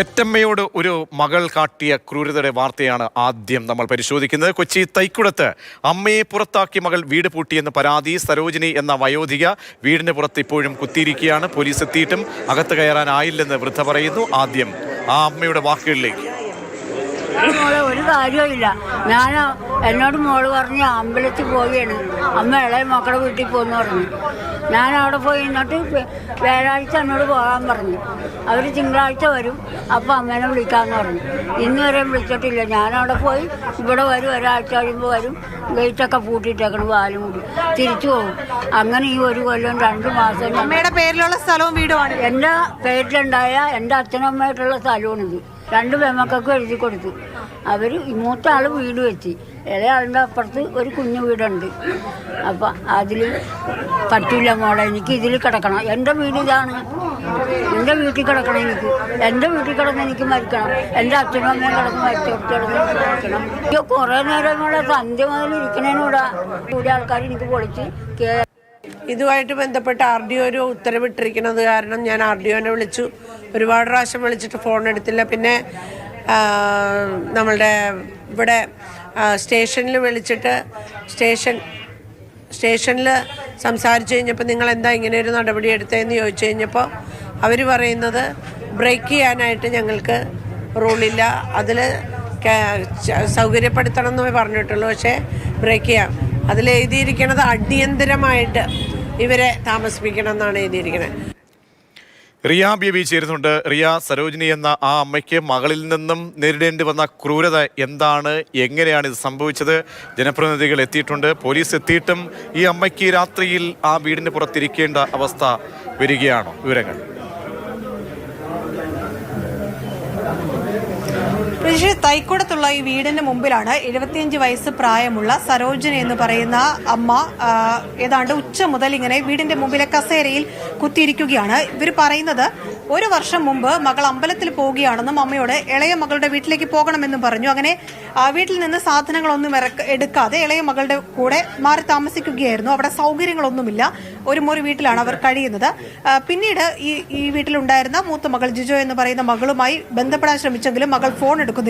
പെറ്റമ്മയോട് ഒരു മകൾ കാട്ടിയ ക്രൂരതയുടെ വാർത്തയാണ് ആദ്യം നമ്മൾ പരിശോധിക്കുന്നത്. കൊച്ചി തൈക്കുടത്ത് അമ്മയെ പുറത്താക്കി മകൾ വീട് പൂട്ടിയെന്ന് പരാതി. സരോജിനി എന്ന വയോധിക വീടിന് പുറത്ത് ഇപ്പോഴും കുത്തിയിരിക്കുകയാണ്. പോലീസ് എത്തിയിട്ടും അകത്ത് കയറാനായില്ലെന്ന് വൃദ്ധ പറയുന്നു. ആദ്യം ആ അമ്മയുടെ വാക്കുകളിലേക്ക്. ഒരു കാര്യമില്ല ഞാൻ എന്നോട് മോൾ പറഞ്ഞ് അമ്പലത്തിൽ പോവുകയാണ്. അമ്മ ഇളയ മക്കളുടെ വീട്ടിൽ പോകുന്നു പറഞ്ഞു. ഞാൻ അവിടെ പോയി എന്നിട്ട് വ്യാഴാഴ്ച എന്നോട് പോകാൻ പറഞ്ഞു. അവർ തിങ്കളാഴ്ച വരും. അപ്പോൾ അമ്മേനെ വിളിക്കാമെന്ന് പറഞ്ഞു. ഇന്ന് വരെ വിളിച്ചിട്ടില്ല. ഞാനവിടെ പോയി ഇവിടെ വരും. ഒരാഴ്ച കഴിയുമ്പോൾ വരും. ഗേറ്റൊക്കെ പൂട്ടിയിട്ടേക്കണം വാലും കൂടി. തിരിച്ചു പോകും. അങ്ങനെ ഈ ഒരു കൊല്ലം രണ്ട് മാസം അമ്മയുടെ പേരിലുള്ള സ്ഥലവും വീടുമാണ് എന്റെ പേരിലുണ്ടായ എന്റെ അച്ഛനമ്മയായിട്ടുള്ള സ്ഥലമാണിത് രണ്ട് പെമ്മക്കൾക്കും എഴുതി കൊടുത്തു. അവർ മൂത്ത ആൾ വീട് വെച്ച്. ഇല ആളിന്റെ അപ്പുറത്ത് ഒരു കുഞ്ഞു വീടുണ്ട്. അപ്പം അതിൽ പറ്റില്ല മോളെ എനിക്ക് ഇതിൽ കിടക്കണം. എന്റെ വീട് ഇതാണ്. എന്റെ വീട്ടിൽ കിടക്കണം എനിക്ക്. എന്റെ വീട്ടിൽ കിടന്ന് എനിക്ക് മരിക്കണം. എന്റെ അച്ഛനും അമ്മയും കിടന്ന് കിടന്ന് മരിക്കണം. എനിക്ക് കുറേ നേരം കൂടെ സന്ധ്യ മുതൽ ഇരിക്കണേനൂടെ കൂടെ ആൾക്കാർ എനിക്ക് പൊളിച്ച് ഇതുമായിട്ട് ബന്ധപ്പെട്ട് ആർ ഡി ഒരു ഉത്തരവിട്ടിരിക്കുന്നത് കാരണം ഞാൻ ആർ ഡി ഒനെ വിളിച്ചു. ഒരുപാട് പ്രാവശ്യം വിളിച്ചിട്ട് ഫോൺ എടുത്തില്ല. പിന്നെ നമ്മളുടെ ഇവിടെ സ്റ്റേഷനിൽ വിളിച്ചിട്ട് സ്റ്റേഷൻ സ്റ്റേഷനിൽ സംസാരിച്ചു കഴിഞ്ഞപ്പോൾ നിങ്ങൾ എന്താ ഇങ്ങനെ ഒരു നടപടി എടുത്തതെന്ന് ചോദിച്ചു കഴിഞ്ഞപ്പോൾ അവർ പറയുന്നത് ബ്രേക്ക് ചെയ്യാനായിട്ട് ഞങ്ങൾക്ക് റൂളില്ല അതിൽ സൗകര്യപ്പെടുത്തണം എന്ന് പറഞ്ഞിട്ടുള്ളൂ പക്ഷേ ബ്രേക്ക് ചെയ്യാം. അതിൽ എഴുതിയിരിക്കുന്നത് അടിയന്തരമായിട്ട് ഇവരെ താമസിപ്പിക്കണം എന്നാണ് എഴുതിയിരിക്കുന്നത് റിയ ബേബി ചേരുന്നുണ്ട്. റിയ സരോജിനി എന്ന ആ അമ്മയ്ക്ക് മകളിൽ നിന്നും നേരിടേണ്ടി വന്ന ക്രൂരത എന്താണ്? എങ്ങനെയാണ് ഇത് സംഭവിച്ചത്? ജനപ്രതിനിധികൾ എത്തിയിട്ടുണ്ട്. പോലീസ് എത്തിയിട്ടും ഈ അമ്മയ്ക്ക് രാത്രിയിൽ ആ വീടിന് പുറത്തിരിക്കേണ്ട അവസ്ഥ വരികയാണോ? വിവരങ്ങൾ. പ്രതീക്ഷ തൈക്കുടത്തുള്ള ഈ വീടിന്റെ മുമ്പിലാണ് എഴുപത്തിയഞ്ച് വയസ്സ് പ്രായമുള്ള സരോജന എന്ന് പറയുന്ന അമ്മ ഏതാണ്ട് ഉച്ച മുതൽ ഇങ്ങനെ വീടിന്റെ മുമ്പിലെ കസേരയിൽ കുത്തിയിരിക്കുകയാണ്. ഇവർ പറയുന്നത് ഒരു വർഷം മുമ്പ് മകൾ അമ്പലത്തിൽ പോവുകയാണെന്നും അമ്മയോട് ഇളയ മകളുടെ വീട്ടിലേക്ക് പോകണമെന്നും പറഞ്ഞു. അങ്ങനെ വീട്ടിൽ നിന്ന് സാധനങ്ങളൊന്നും ഇറക്ക- എടുക്കാതെ ഇളയ മകളുടെ കൂടെ മാറി താമസിക്കുകയായിരുന്നു. അവിടെ സൗകര്യങ്ങളൊന്നുമില്ല. ഒരു മുറി വീട്ടിലാണ് അവർ കഴിയുന്നത്. പിന്നീട് ഈ ഈ വീട്ടിലുണ്ടായിരുന്ന മൂത്ത മകൾ ജിജോ എന്ന് പറയുന്ന മകളുമായി ബന്ധപ്പെടാൻ ശ്രമിച്ചെങ്കിലും മകൾ ഫോൺ എടുക്കുന്നില്ല.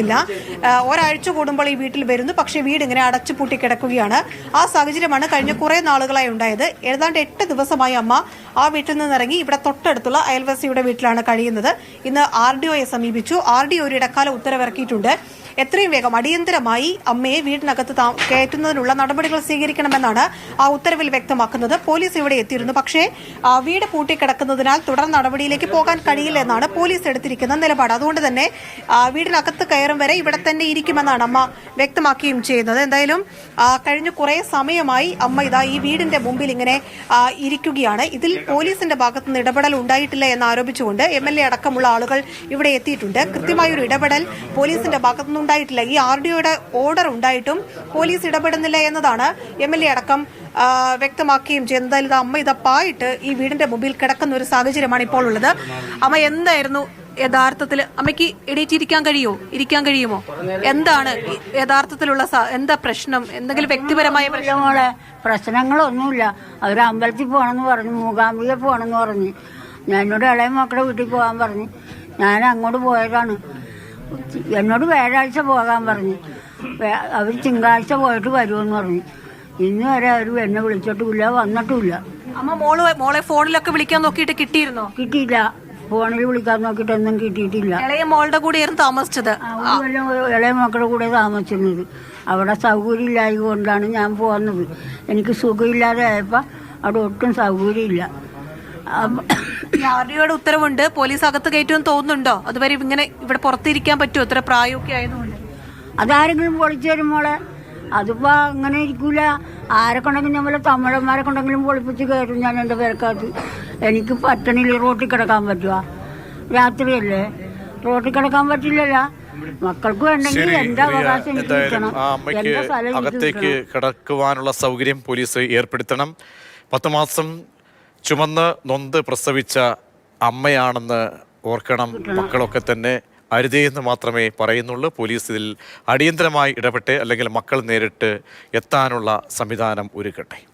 ആ, ഒരാഴ്ച കൂടുമ്പോൾ ഈ വീട്ടിൽ വരുന്നു. പക്ഷേ വീട് ഇങ്ങനെ അടച്ചു പൂട്ടി കിടക്കുകയാണ്. ആ സാഹചര്യമാണ് കഴിഞ്ഞ കുറെ നാളുകളായി ഉണ്ടായത്. ഏതാണ്ട് എട്ട് ദിവസമായി അമ്മ ആ വീട്ടിൽ നിന്ന് ഇറങ്ങി ഇവിടെ തൊട്ടടുത്തുള്ള അയൽവാസിയുടെ വീട്ടിലാണ് കഴിയുന്നത്. ഇന്ന് ആർ ഡി ഒയെ സമീപിച്ചു. ആർ ഡി ഒ ഒരു ഇടക്കാല ഉത്തരവിറക്കിയിട്ടുണ്ട്. എത്രയും വേഗം അടിയന്തരമായി അമ്മയെ വീടിനകത്ത് കയറ്റുന്നതിനുള്ള നടപടികൾ സ്വീകരിക്കണമെന്നാണ് ആ ഉത്തരവിൽ വ്യക്തമാക്കുന്നത് പോലീസ് ഇവിടെ എത്തിയിരുന്നു. പക്ഷേ വീട് പൂട്ടിക്കിടക്കുന്നതിനാൽ തുടർ നടപടിയിലേക്ക് പോകാൻ കഴിയില്ല എന്നാണ് പോലീസ് എടുത്തിരിക്കുന്ന നിലപാട്. അതുകൊണ്ട് തന്നെ വീടിനകത്ത് കയറും വരെ ഇവിടെ തന്നെ ഇരിക്കുമെന്നാണ് അമ്മ വ്യക്തമാക്കുകയും ചെയ്യുന്നത്. എന്തായാലും കഴിഞ്ഞ കുറെ സമയമായി അമ്മ ഇതാ ഈ വീടിന്റെ മുമ്പിൽ ഇങ്ങനെ ഇരിക്കുകയാണ്. ഇതിൽ പോലീസിന്റെ ഭാഗത്തുനിന്ന് ഇടപെടൽ ഉണ്ടായിട്ടില്ല എന്ന് ആരോപിച്ചുകൊണ്ട് എം എൽ എ അടക്കമുള്ള ആളുകൾ ഇവിടെ എത്തിയിട്ടുണ്ട്. കൃത്യമായ ഒരു ഇടപെടൽ പോലീസിന്റെ ഭാഗത്തുനിന്ന് ഉണ്ടായിട്ടില്ല. ഈ ആർ ഡി ഒയുടെ ഓർഡർ ഉണ്ടായിട്ടും പോലീസ് ഇടപെടുന്നില്ല എന്നതാണ് എം എൽ എ അടക്കം വ്യക്തമാക്കുകയും ചെയ്യുന്നത് എന്തായാലും ഇത് അമ്മ ഇതപ്പായിട്ട് ഈ വീടിന്റെ മുമ്പിൽ കിടക്കുന്ന ഒരു സാഹചര്യമാണ് ഇപ്പോൾ ഉള്ളത്. അമ്മ എന്തായിരുന്നു യഥാർത്ഥത്തിൽ? അമ്മയ്ക്ക് എണീറ്റിരിക്കാൻ കഴിയുമോ? ഇരിക്കാൻ കഴിയുമോ? എന്താണ് യഥാർത്ഥത്തിലുള്ള എന്താ പ്രശ്നം? എന്തെങ്കിലും വ്യക്തിപരമായ പ്രശ്നങ്ങളെ പ്രശ്നങ്ങളൊന്നുമില്ല. അവർ അമ്പലത്തിൽ പോകണമെന്ന് പറഞ്ഞു മൂകാംബിക പോകണമെന്ന് പറഞ്ഞു. ഞാൻ എന്നോട് ഇളയ മക്കളുടെ വീട്ടിൽ പോകാൻ പറഞ്ഞു. ഞാൻ അങ്ങോട്ട് പോയതാണ്. എന്നോട് വ്യാഴാഴ്ച പോകാൻ പറഞ്ഞു. അവർ തിങ്കളാഴ്ച പോയിട്ട് വരുമെന്ന് പറഞ്ഞു. ഇന്ന് വരെ അവർ എന്നെ വിളിച്ചിട്ടുമില്ല വന്നിട്ടുമില്ല. അമ്മ മോൾ മോളെ ഫോണിലൊക്കെ വിളിക്കാൻ നോക്കിയിട്ട് കിട്ടിയിരുന്നോ? കിട്ടിയില്ല. ഫോണിൽ വിളിക്കാൻ നോക്കിയിട്ടൊന്നും കിട്ടിയിട്ടില്ല. ഇളയ മോളുടെ കൂടെയായിരുന്നു താമസിച്ചത്. ഇളയ മക്കളുടെ കൂടെ താമസിച്ചിരുന്നത്. അവിടെ സൗകര്യം ഇല്ലായത് കൊണ്ടാണ് ഞാൻ പോകുന്നത് എനിക്ക് സുഖമില്ലാതെ ആയപ്പോൾ അവിടെ ഒട്ടും സൗകര്യമില്ല. അപ്പ- ഈ ആർ ഡി ഒയുടെ ഉത്തരവുണ്ട്. പോലീസ് അകത്ത് കയറ്റുമെന്ന് തോന്നുന്നുണ്ടോ? അതുവരെ ഇങ്ങനെ ഇവിടെ പുറത്തിരിക്കാൻ പറ്റുമോ? ഇത്ര പ്രായമൊക്കെ ആയതുകൊണ്ട്. അതാരെങ്കിലും പൊളിച്ചു വരുമ്പോളെ മോളെ? അതിപ്പോ അങ്ങനെ ഇരിക്കൂല. ആരെ കൊണ്ടെങ്കിലും നമ്മളെ തമിഴന്മാരെ കൊണ്ടെങ്കിലും പൊളിപ്പിച്ച് കയറും ഞാൻ എന്റെ പേരക്കകത്ത്. എനിക്ക് പട്ടണിയിൽ റോട്ടിൽ കിടക്കാൻ പറ്റുക രാത്രിയല്ലേ? റോട്ടിൽ കിടക്കാൻ പറ്റില്ലല്ലോ. മക്കൾക്ക് വേണ്ടെങ്കിൽ എന്റെ അവകാശം എനിക്ക് എന്തായാലും കിട്ടണം. ആ അമ്മയ്ക്ക് അകത്തേക്ക് കിടക്കുവാനുള്ള സൗകര്യം പോലീസ് ഏർപ്പെടുത്തണം. പത്ത് മാസം ചുമന്ന് നൊന്ത് പ്രസവിച്ച അമ്മയാണെന്ന് ഓർക്കണം മക്കളൊക്കെ തന്നെ അരുതെയെന്ന് മാത്രമേ പറയുന്നുള്ളൂ. പോലീസ് ഇതിൽ അടിയന്തരമായി ഇടപെട്ട് അല്ലെങ്കിൽ മക്കൾ നേരിട്ട് എത്താനുള്ള സംവിധാനം ഒരുക്കട്ടെ.